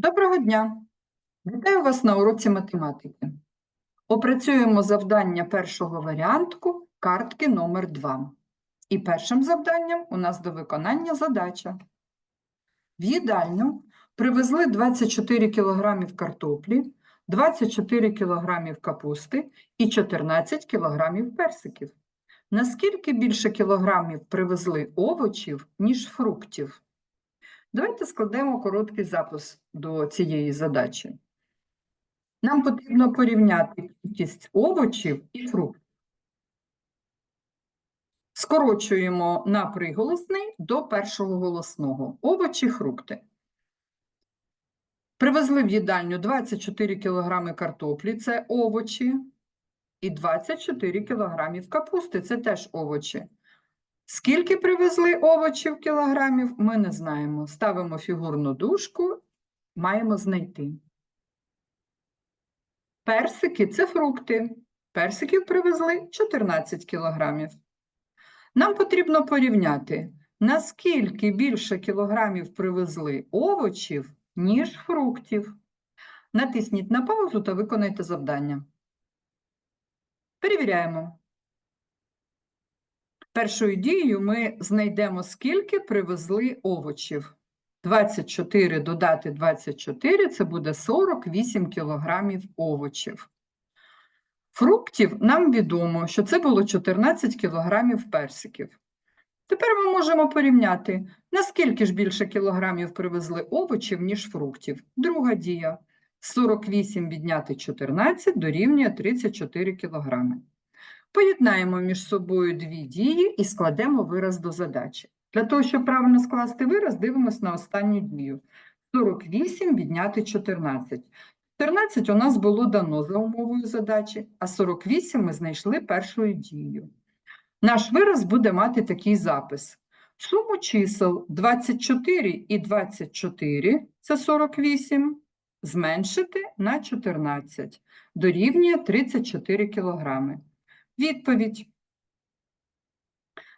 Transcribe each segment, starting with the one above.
Доброго дня! Вітаю вас на уроці математики. Опрацюємо завдання першого варіанту картки номер 2. І першим завданням у нас до виконання задача. В їдальню привезли 24 кг картоплі, 24 кг капусти і 14 кг персиків. Наскільки більше кілограмів привезли овочів, ніж фруктів? Давайте складемо короткий запис до цієї задачі. Нам потрібно порівняти кількість овочів і фруктів. Скорочуємо на приголосний до першого голосного. Овочі, фрукти. Привезли в їдальню 24 кг картоплі, це овочі, і 24 кг капусти, це теж овочі. Скільки привезли овочів кілограмів, ми не знаємо. Ставимо фігурну дужку, маємо знайти. Персики це фрукти. Персиків привезли 14 кілограмів. Нам потрібно порівняти, наскільки більше кілограмів привезли овочів, ніж фруктів. Натисніть на паузу та виконайте завдання. Перевіряємо. Першою дією ми знайдемо, скільки привезли овочів. 24 додати 24 – це буде 48 кілограмів овочів. Фруктів нам відомо, що це було 14 кілограмів персиків. Тепер ми можемо порівняти, наскільки ж більше кілограмів привезли овочів, ніж фруктів. Друга дія. 48 відняти 14 дорівнює 34 кілограми. Поєднаємо між собою дві дії і складемо вираз до задачі. Для того, щоб правильно скласти вираз, дивимося на останню дію. 48 відняти 14. 14 у нас було дано за умовою задачі, а 48 ми знайшли першою дією. Наш вираз буде мати такий запис. Суму чисел 24 і 24 – це 48, зменшити на 14, дорівнює 34 кілограми. Відповідь.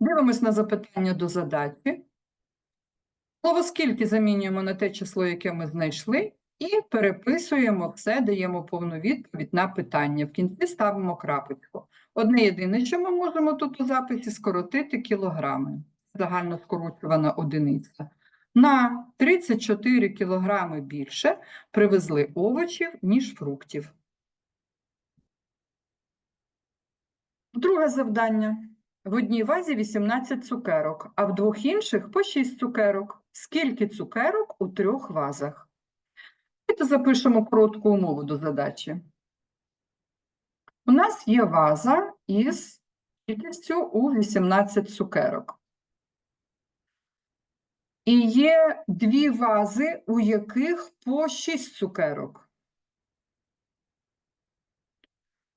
Дивимось на запитання до задачі. Слово скільки замінюємо на те число, яке ми знайшли, і переписуємо все, даємо повну відповідь на питання. В кінці ставимо крапочку. Одне єдине, що ми можемо тут у записі скоротити кілограми. Загально скорочувана одиниця. На 34 кілограми більше привезли овочів, ніж фруктів. Друге завдання. В одній вазі 18 цукерок, а в двох інших по 6 цукерок. Скільки цукерок у трьох вазах? Давайте запишемо коротку умову до задачі. У нас є ваза із кількістю у 18 цукерок. І є дві вази, у яких по 6 цукерок.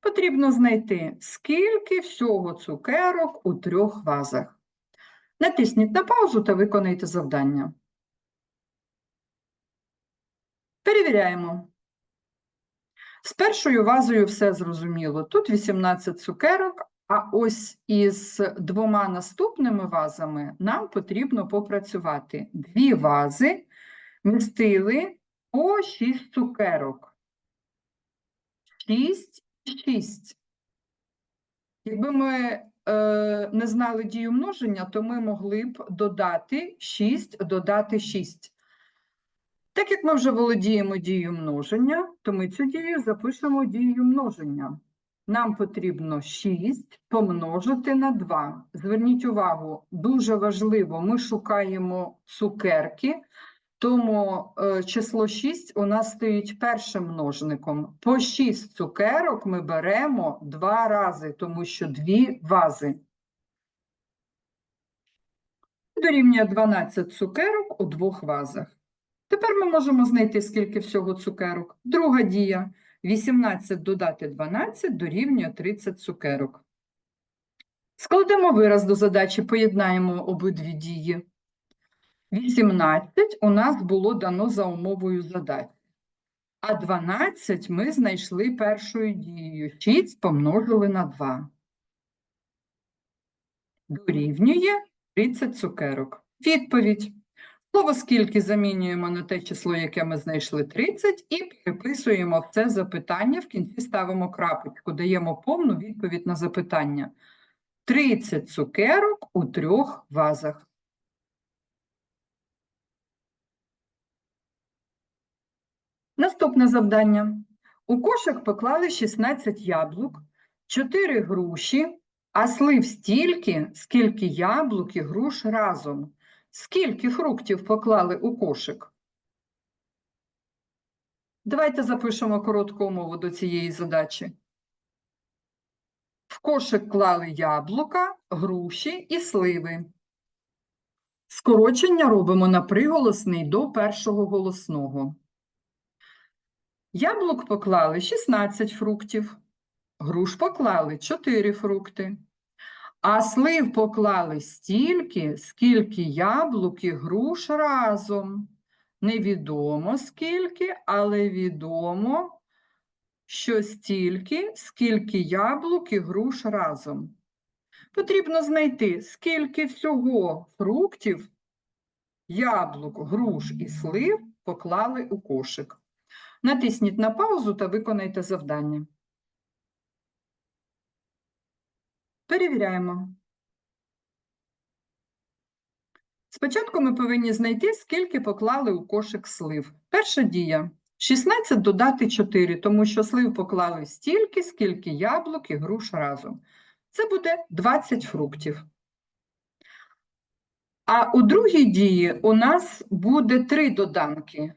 Потрібно знайти, скільки всього цукерок у трьох вазах. Натисніть на паузу та виконайте завдання. Перевіряємо. З першою вазою все зрозуміло. Тут 18 цукерок, а ось із двома наступними вазами нам потрібно попрацювати. Дві вази містили по 6 цукерок. 6 6. Якби ми е, не знали дію множення, то ми могли б додати 6, додати 6. Так як ми вже володіємо дією множення, то ми цю дію запишемо дією множення. Нам потрібно 6 помножити на 2. Зверніть увагу, дуже важливо, ми шукаємо цукерки, тому е, число 6 у нас стоїть першим множником. По 6 цукерок ми беремо два рази, тому що дві вази. Дорівнює 12 цукерок у двох вазах. Тепер ми можемо знайти, скільки всього цукерок. Друга дія. 18 додати 12 дорівнює 30 цукерок. Складемо вираз до задачі, поєднаємо обидві дії. 18 у нас було дано за умовою задачі, а 12 ми знайшли першою дією. 6 помножили на 2. Дорівнює 30 цукерок. Відповідь. Слово скільки замінюємо на те число, яке ми знайшли 30, і переписуємо в це запитання. В кінці ставимо крапочку, даємо повну відповідь на запитання. 30 цукерок у трьох вазах. Наступне завдання. У кошик поклали 16 яблук, 4 груші, а слив стільки, скільки яблук і груш разом. Скільки фруктів поклали у кошик? Давайте запишемо коротку умову до цієї задачі. В кошик клали яблука, груші і сливи. Скорочення робимо на приголосний до першого голосного. Яблук поклали 16 фруктів, груш поклали 4 фрукти, а слив поклали стільки, скільки яблук і груш разом. Невідомо скільки, але відомо, що стільки, скільки яблук і груш разом. Потрібно знайти, скільки всього фруктів, яблук, груш і слив поклали у кошик. Натисніть на паузу та виконайте завдання. Перевіряємо. Спочатку ми повинні знайти, скільки поклали у кошик слив. Перша дія. 16 додати 4, тому що слив поклали стільки, скільки яблук і груш разом. Це буде 20 фруктів. А у другій дії у нас буде три доданки,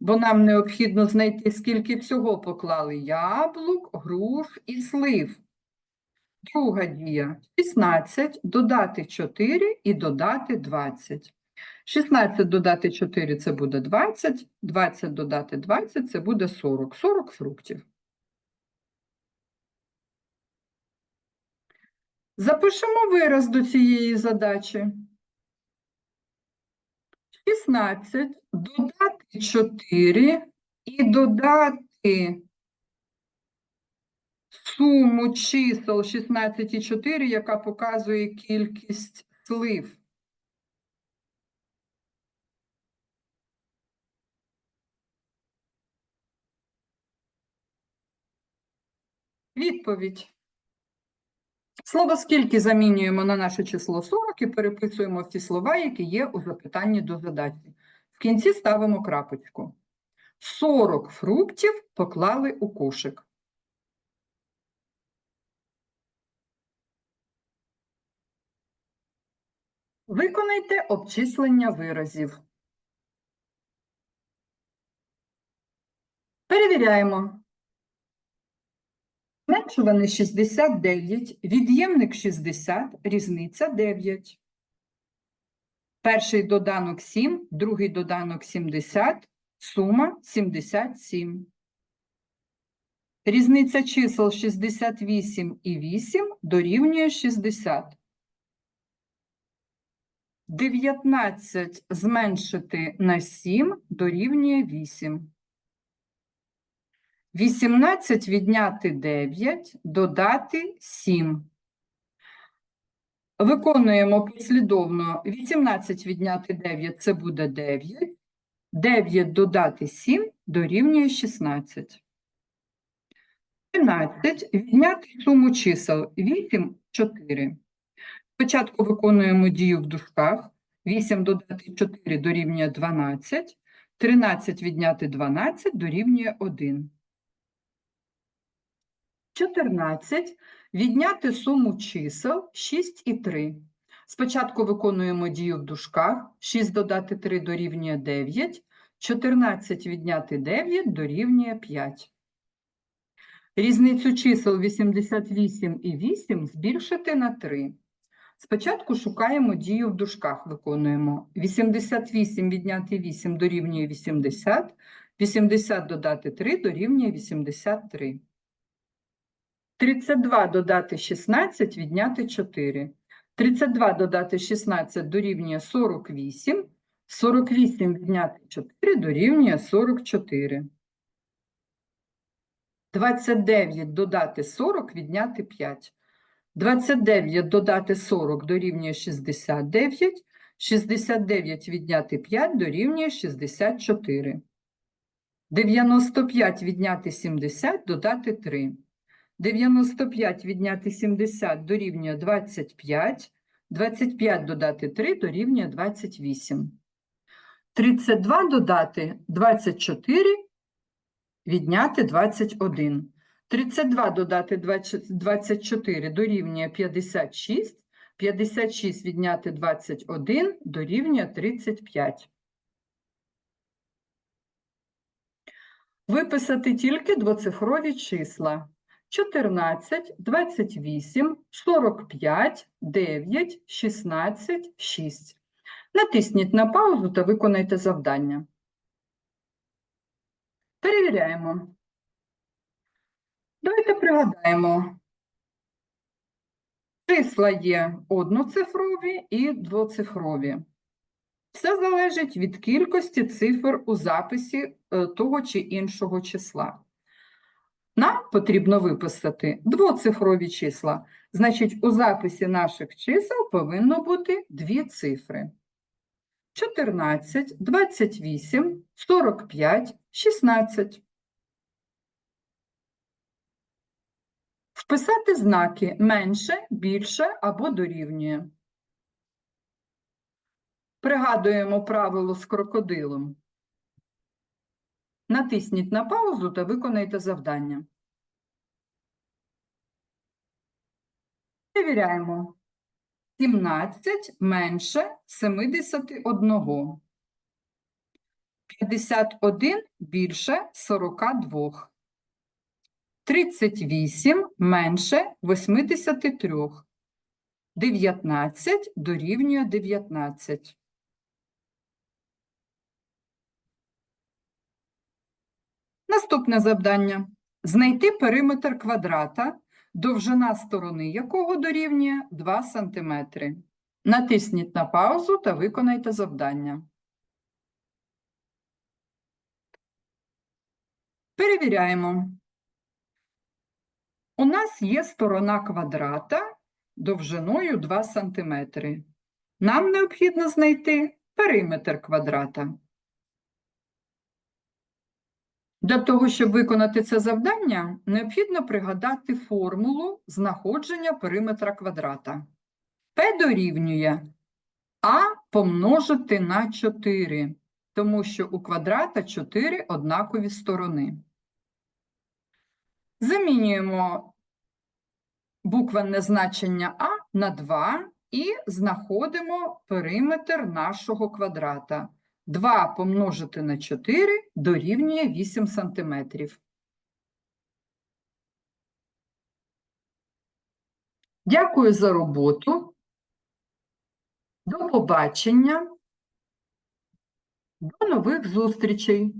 бо нам необхідно знайти, скільки всього поклали яблук, груш і слив. Друга дія 16, додати 4 і додати 20. 16 додати 4 це буде 20, 20 додати 20 це буде 40, 40 фруктів. Запишемо вираз до цієї задачі. 16 додати 4 і додати суму чисел 16 і 4, яка показує кількість слив. Відповідь. Слово скільки замінюємо на наше число 40 і переписуємо всі слова, які є у запитанні до задачі. В кінці ставимо крапочку. 40 фруктів поклали у кошик. Виконайте обчислення виразів. Перевіряємо. Зменшуваний 69, від'ємник 60, різниця 9. Перший доданок 7, другий доданок 70, сума 77. Різниця чисел 68 і 8 дорівнює 60. 19 зменшити на 7 дорівнює 8. 18 відняти 9, додати 7. Виконуємо послідовно 18 відняти 9 це буде 9. 9 додати 7 дорівнює 16. 13 відняти суму чисел 8, 4. Спочатку виконуємо дію в дужках. 8 додати 4 дорівнює 12. 13 відняти 12 дорівнює 1. 14 відняти суму чисел 6 і 3. Спочатку виконуємо дію в дужках. 6 додати 3 дорівнює 9. 14 відняти 9 дорівнює 5. Різницю чисел 88 і 8 збільшити на 3. Спочатку шукаємо дію в дужках, виконуємо. 88 відняти 8 дорівнює 80, 80 додати 3 дорівнює 83. 32 додати 16 відняти 4. 32 додати 16 дорівнює 48, 48 відняти 4 дорівнює 44. 29 додати 40 відняти 5. 29 додати 40 дорівнює 69, 69 відняти 5 дорівнює 64. 95 відняти 70 додати 3. 95 відняти 70 дорівнює 25. 25 додати 3 дорівнює 28. 32 додати 24 відняти 21. 32 додати 24 дорівнює 56. 56 відняти 21 дорівнює 35. Виписати тільки двоцифрові числа. 14, 28, 45, 9, 16, 6. Натисніть на паузу та виконайте завдання. Перевіряємо. Давайте пригадаємо. Числа є одноцифрові і двоцифрові. Все залежить від кількості цифр у записі е, того чи іншого числа. Нам потрібно виписати двоцифрові числа. Значить, у записі наших чисел повинно бути дві цифри. 14, 28, 45, 16. Вписати знаки менше, більше або дорівнює. Пригадуємо правило з крокодилом. Натисніть на паузу та виконайте завдання. Перевіряємо. 17 менше 71. 51 більше 42. 38 менше 83. 19 дорівнює 19. Наступне завдання. Знайти периметр квадрата, довжина сторони якого дорівнює 2 см. Натисніть на паузу та виконайте завдання. Перевіряємо. У нас є сторона квадрата довжиною 2 см. Нам необхідно знайти периметр квадрата. Для того, щоб виконати це завдання, необхідно пригадати формулу знаходження периметра квадрата. P дорівнює А помножити на 4, тому що у квадрата 4 однакові сторони. Замінюємо буквенне значення А на 2 і знаходимо периметр нашого квадрата. 2 помножити на 4 дорівнює 8 сантиметрів. Дякую за роботу. До побачення. До нових зустрічей.